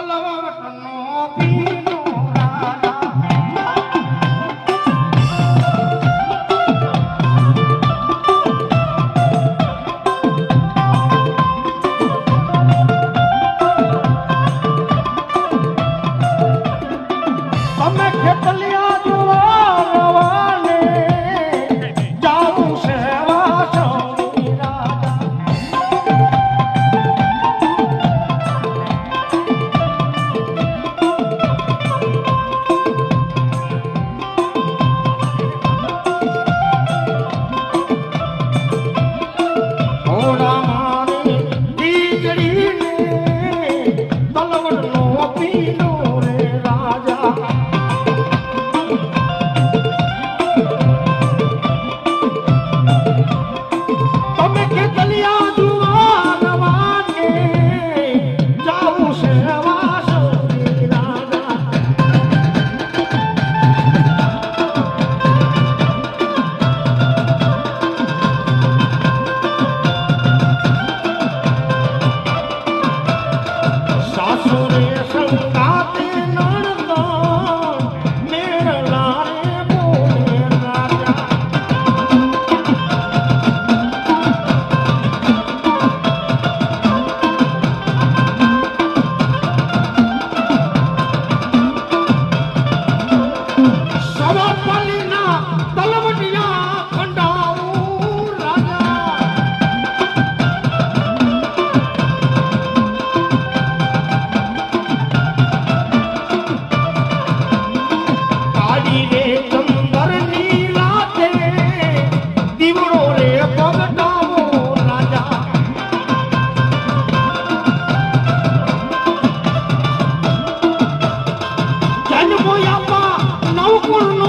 બોલવા કનો પી. Aman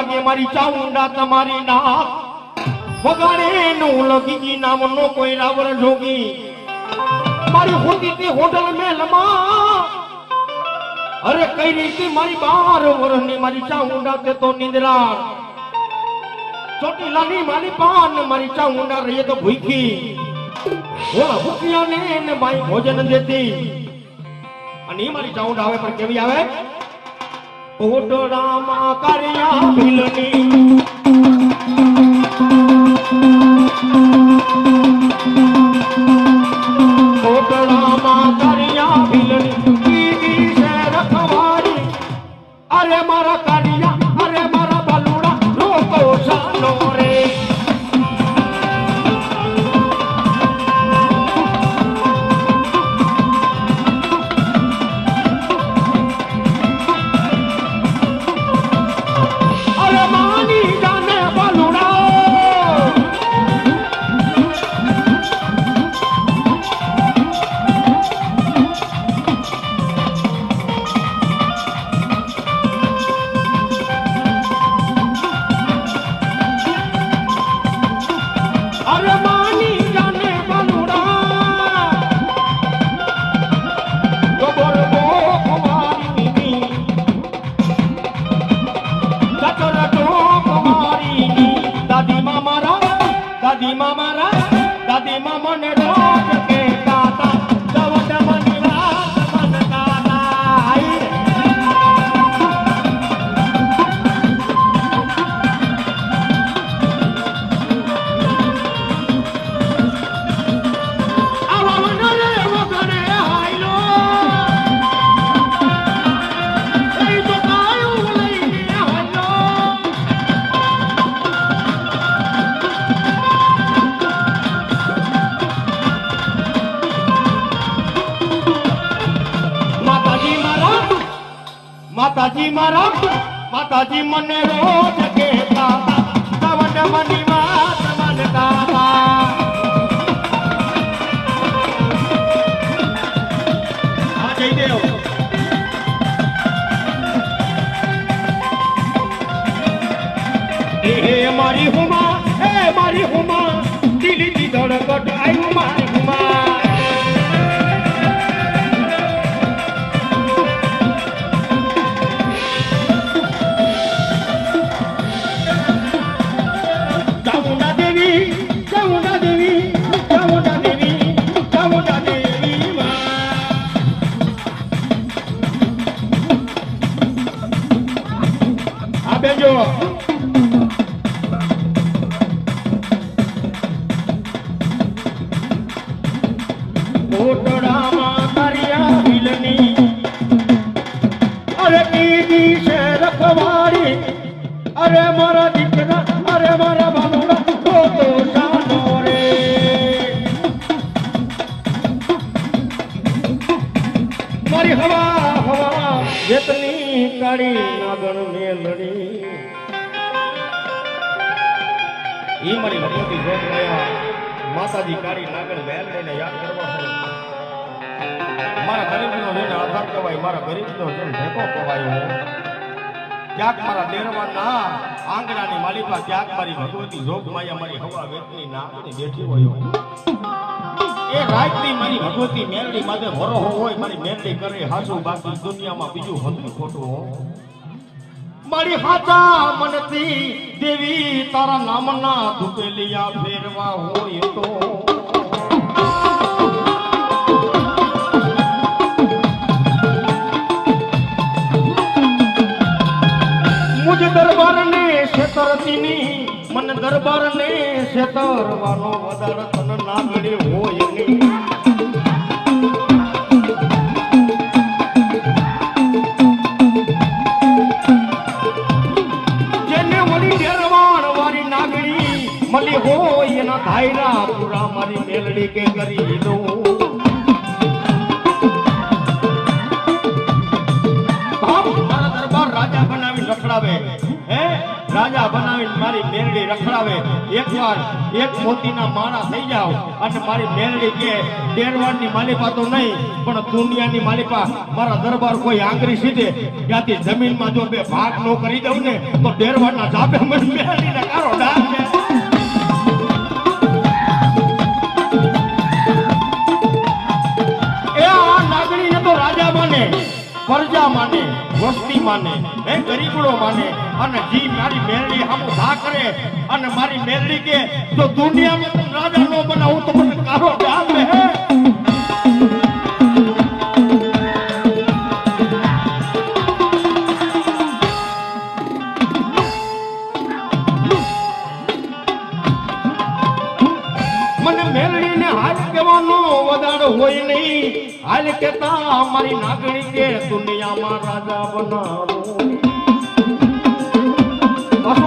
લાગે મારી ચાઉંડા તમારી નાક. વગાડે નું લગી નામનો કોઈ રાવણ જોગી. મારી હોતી તે હોટલ મહેલમાં. અરે કઈ રીતે મારી બાર વર્ષની મારી ચાઉંડા તે તો નિંદરા ચોટીલાની મારી પાન મારી ચાઉંડા રહીએ તો ભૂખી. ઓલા ભૂખ્યાને ને મારી ભોજન દેતી. અને એ મારી ચાઉંડા આવે પણ કેવી આવે? ઉડોડામાં કર્યા ભીલની માતાજી મને રોજ માતાજી કાળી નાગણ વેલડીને યાદ કરવા છે મારા ગરીબનો જેને આધાર કહેવાય, મારા ગરીબનો જેને ઢેકો કહેવાય ક્યાંક મારા દેરવાના આંગણાની માલિકા, ક્યાંક મારી ભગવતી જોગ માયા, મારી હવા વેતની નાગણી બેઠી હોય એ રાતની મારી ભગવતી મેરડી માથે વરોહો હોય, મારી મેરડી કરે હાસુ બાકી દુનિયામાં બીજું હતું ખોટું મારી હાચા મનથી તારા નામના ધુપેલિયા ફેરવા હોય તો. મુજ દરબાર ને શેતરતીની, મન દરબાર ને શેતરવાનો વધારે તન મળ્યો હોય નહીં. હોય પૂરા મારી મેલડી કે કરી દઉં. રાજા બનાવી મારી મેરડી રખડાવે. એકવાર એક મોતીના માણા થઈ જાવ અને મારી મેરડી કે ડેરવાડની માલિકા તો નહીં, પણ દુનિયાની માલિકા મારા દરબાર કોઈ આંગરી સીધે, ત્યાંથી જમીનમાં જો બે ભાગ નો કરી દઉં ને, તો ડેરવાડના જાપે મને મેરડીને કારો ડાક પ્રજા માને, વસ્તી માને, હે ગરીબડો માને, અને જી મારી મેરડી હામું ભા કરે, અને મારી મેરડી કે, જો દુનિયામાં તું રાજા નો બનાવું તો મને કારો ડાલ હે મારી નાગણી કે દુનિયામાં રાજા બનાવું.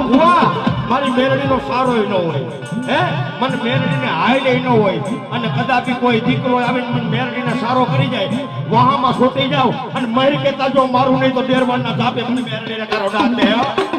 ભુવા, મારી મેરડીનો સારો ન હોય. હે? મને મેલડીને હાઈડ ન હોય. અને કદાપી કોઈ દીકરો આવીને મને મેરડીને સારો કરી જાય. વાહામાં સોટી જાવ. અને મહેર કેતા જો મારું નહીં તો ડેરવાના જાપે મને મેરડીને કરો ડાક દે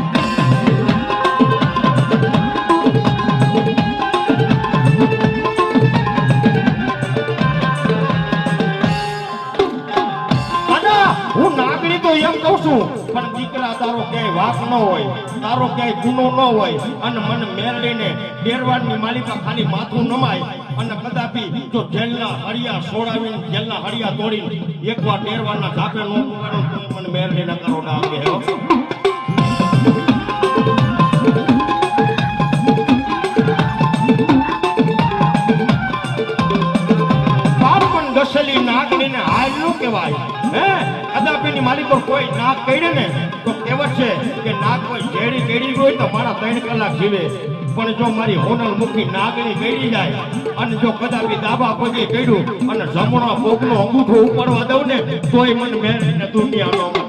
તારો ક્યાંય વાક ન હોય, તારો ક્યાંય ગુનો ન હોય, અને મને મેળવીને ડેરવાડની માલિકા ખાલી માથું નમાય, અને કદાપી જો જેલના હળિયા સોડાવીને જેલના હરિયા તોડીને એકવાર ડેરવાડના ઝાપે નો પુગાડો તો મને મેરડીને કરો ના નાગણીને હાલનું કહેવાય. પર કોઈ નાગ કહીને ને, તો કહેવત છે કે ના કોઈ જેડી કેડી હોય તો મારા ત્રણ કલાક જીવે. પણ જો મારી હોનલ મૂકી નાગણી કઈડી જાય, અને જો કદાપી દાબા પગે કઈડું અને જમણો પોગનો અંગૂઠો ઉપાડવા દઉં ને, તોય મને મેં દુનિયાનો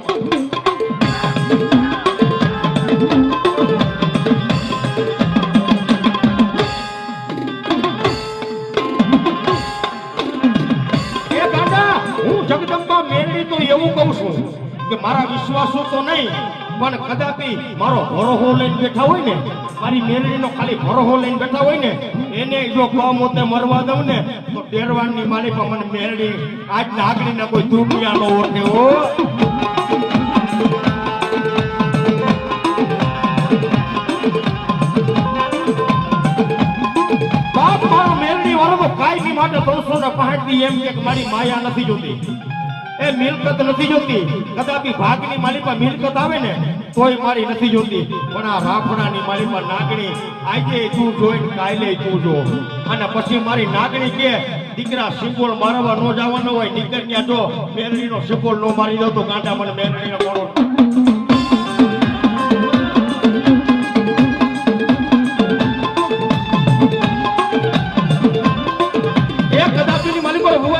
પણ કદાપી મારો ભરોહો લઈને બેઠા હોય ને, મારી મેલડીનો ખાલી ભરોહો લઈને બેઠા હોય ને, એને જો કમોતે મરવા દઉં ને, તો ડેરવાનની મારી પણ મને મેલડી આજ નાગણીના કોઈ દુનિયા નો ઓળખે હો. બાપ, મારો મેલડી વાળો કાયમી માટે ત્રણસો ને દી એમ કે મારી માયા નથી જોતી. એ મિલકત નથી જોતી. કદાપી ભાગની પર મિલકત આવે ને, તોય મારી નથી જોતી. પણ આ રાફડાની પર નાગણી, આજે તું જોઈ કાલે તું જો. અને પછી મારી નાગણી કે, દીકરા સિમ્બોલ મારવા નો જવાનો હોય, નીકળ ત્યાં જો. મેરડીનો સિમ્બોલ નો મારી દો તો કાંટા મને મેરડીનો મોડો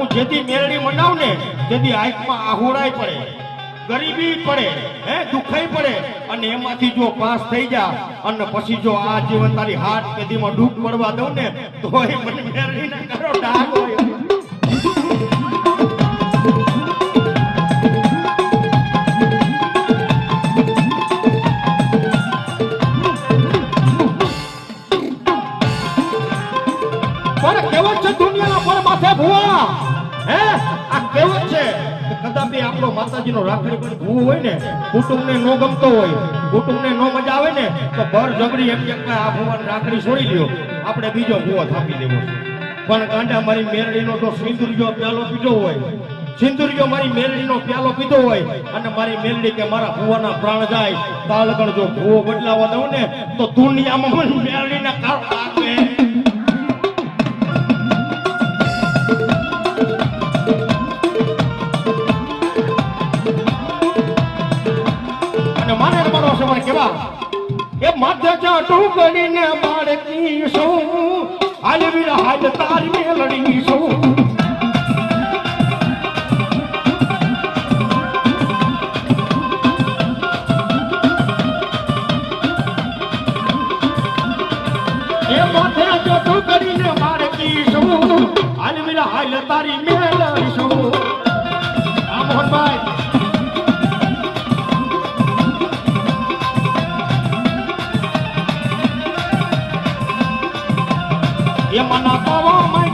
હું જેથી મેળડી મનાવ ને, તેથી આંખમાં આહુડાય પડે, ગરીબી પડે, હે, દુખાઈ પડે, અને એમાંથી જો પાસ થઈ જા, અને પછી જો આ જીવન તારી હાથ પેઢીમાં ડૂબ પડવા દઉં ને તો મને મેળડી કરો ડાઘ આપણો માતાજીનો રાખડી ભૂવો હોય ને, કુટુંબને નો ગમતો હોય, કુટુંબને નો મજા આવે ને, તો ભર જબરી એમ કે આ ભુવન રાખડી છોડી લ્યો આપણે બીજો ભૂવો થાપી દેવો પણ કાંડા મારી મેરડી નો તો સિંદુરિયો પ્યાલો પીધો હોય સિંદુરિયો મારી મેરડી નો પ્યાલો પીધો હોય, અને મારી મેરડી કે મારા ભુવાના પ્રાણ જાય તાલગણ જો ભૂવો બદલાવા દઉં ને, તો દુનિયામાં મને જટું કરીને બાળકીશું હાલવી હાલ તારી મેળવીશું હાલ તારી મેળ ಮನ ತವ ಮೈ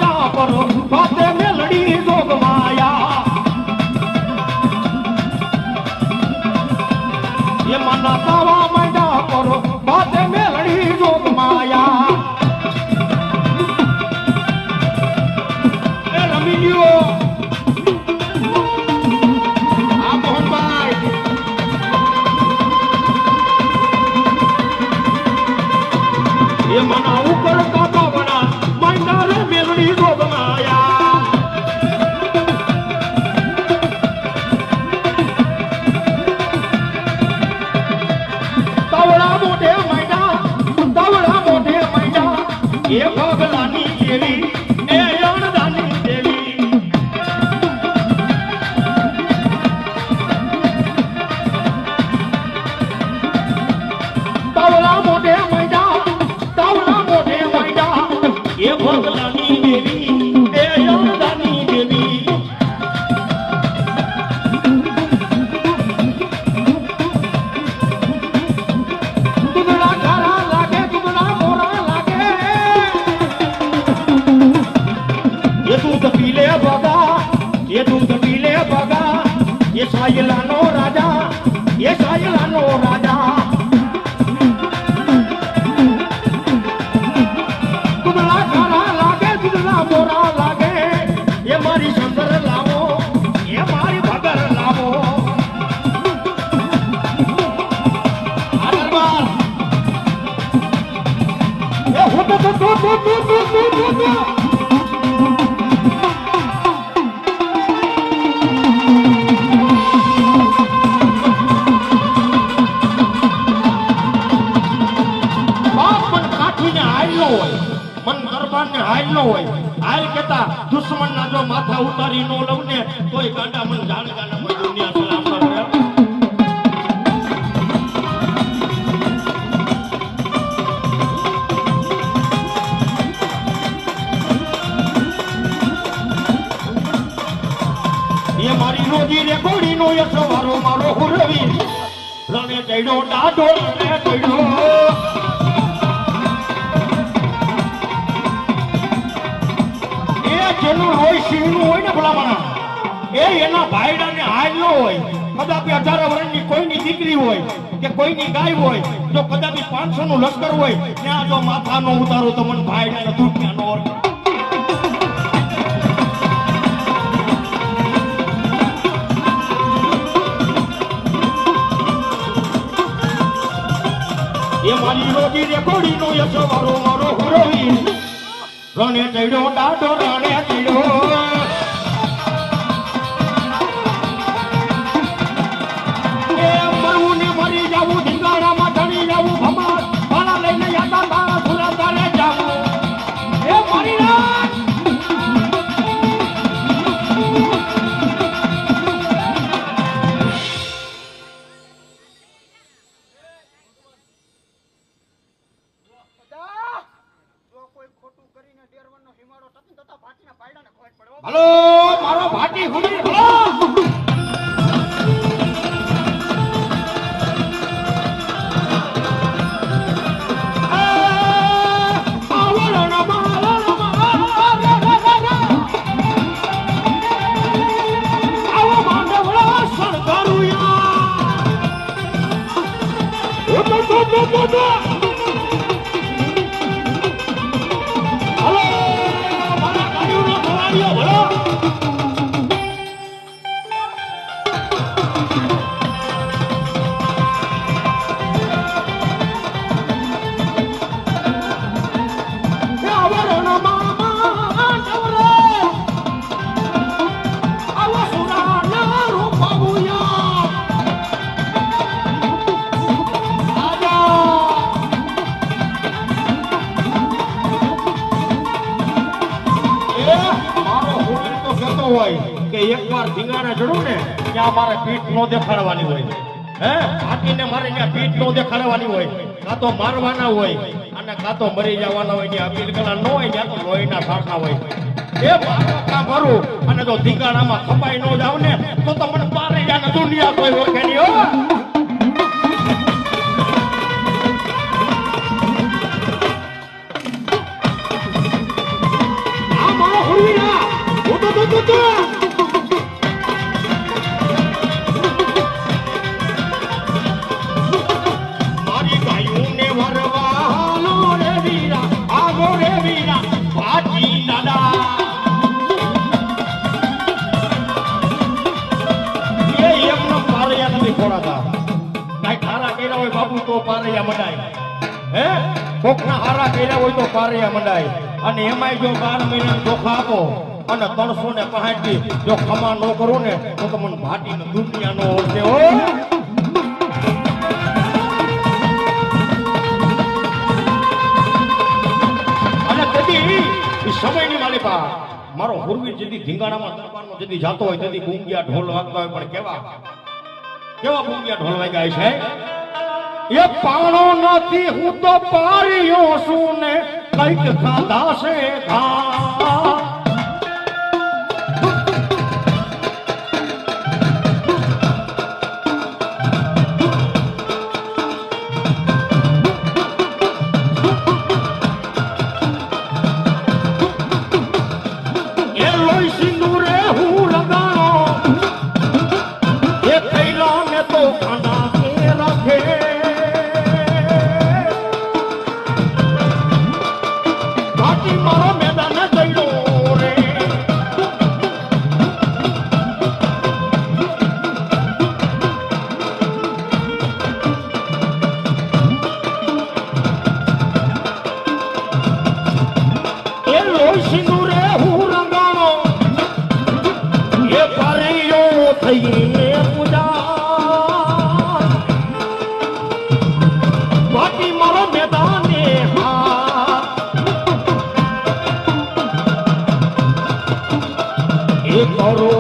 मोठे मैदा सुंदावळा मोठे ને તોય ગાંડા મન એ મારી રોજી રે ઘોડીનો એ મારો હુરવી. રણે ચડ્યો ડાઢો રણે ચડ્યો. જેનું હોય સિંહનું હોય ને ભલામણા. એ એના ભાઈડાને હાલ ન હોય. કદાપી અઢાર વર્ષની કોઈની દીકરી હોય કે કોઈની ગાય હોય, જો કદાપી પાંચસો નું લશ્કર હોય ત્યાં જો માથા નો ઉતારો તો મને ભાઈડાને દુનિયા નો એ મારી રોજી રે ઘોડીનો એ સવારો મારો હુરવી. રણે ચડ્યો ડાઢો રણે. હલો મારો ભાટી હુડી. મારે પીઠ નો દેખાડવાની હોય. હે? હાથીને મારે ત્યાં પીઠ નો દેખાડવાની હોય. કાં તો મારવાના હોય અને કાં તો મરી જવાના હોય. ત્યાં અપીલ કલા ન હોય, ત્યાં તો લોહીના સારખા હોય. એ મારો કામ અને જો ધીંગાણામાં ખપાઈ ન જાવ ને, તો તમને મને પારે જાને દુનિયા કોઈ ઓળખે ત્રણસો ને પાંઠી જો ખમા ન કરો ને, તો તમને ભાટી દુનિયા નો ઓળખે હો. હોય તેથી ગુંગિયા ઢોલ વાગતા હોય, પણ કેવા? કેવા ગુંગિયા ઢોલ વાગ્યા છે એ પાણો નથી તો પાર્યો છું ને, કંઈક ખાધા છે રોયું તો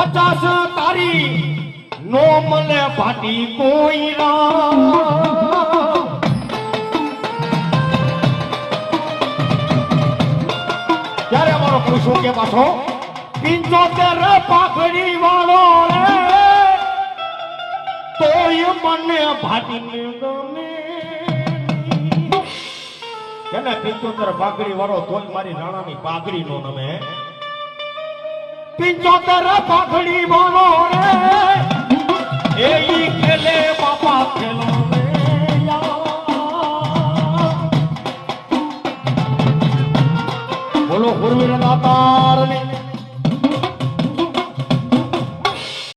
પચાસ તારી નો મળે ભાટી કોઈ ત્યારે અમારો પૂછું કે પાછો? પિંચોતેર પાઘડી વાળો રે. તોય મને ભાટીને ગમે. એને પિંચોતેર પાઘડી વાળો તોય મારી રાણાની પાઘડી નો નમે? પિંચોતેર પાઘડી બોલો રે. એ કેલે બાપા ખેલો બોલો ગુરુ દાતાર ને